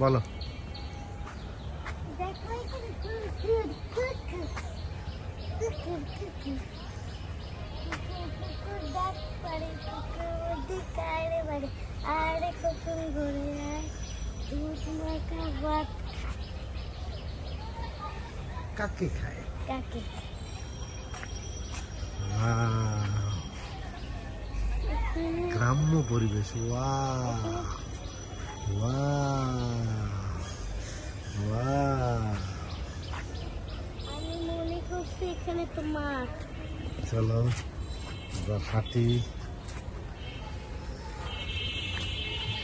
বলো। আরে কখন ঘুরে আয় দুধ মাখা ভাত কাকে খায়? কাকে? খায় গ্রাম্য পরিবেশ আমি মনে করছি এখানে তো মাঠ চলো আমরা হাঁটি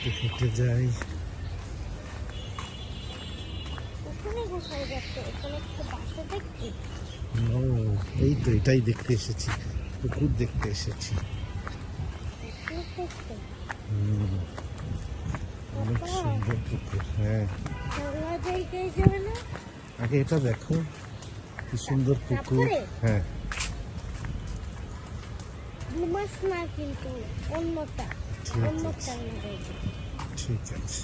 হেঁটে হেঁটে যাই। এই তো এটাই দেখতে এসেছি পুকুর দেখতে এসেছি। অনেক সুন্দর পুকুর হ্যাঁ আগে এটা দেখো কি সুন্দর পুকুর। হ্যাঁ। ঘুমাস না কিন্তু অন্যটা ঠিক অন্য আছে খেলনা ঠিক আছে।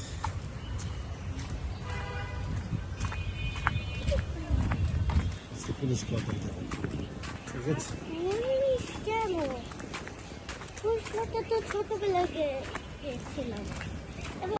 পুলিশ কথা ঠিক আছে? ছোট তো ছোটবেলায় গেছিলাম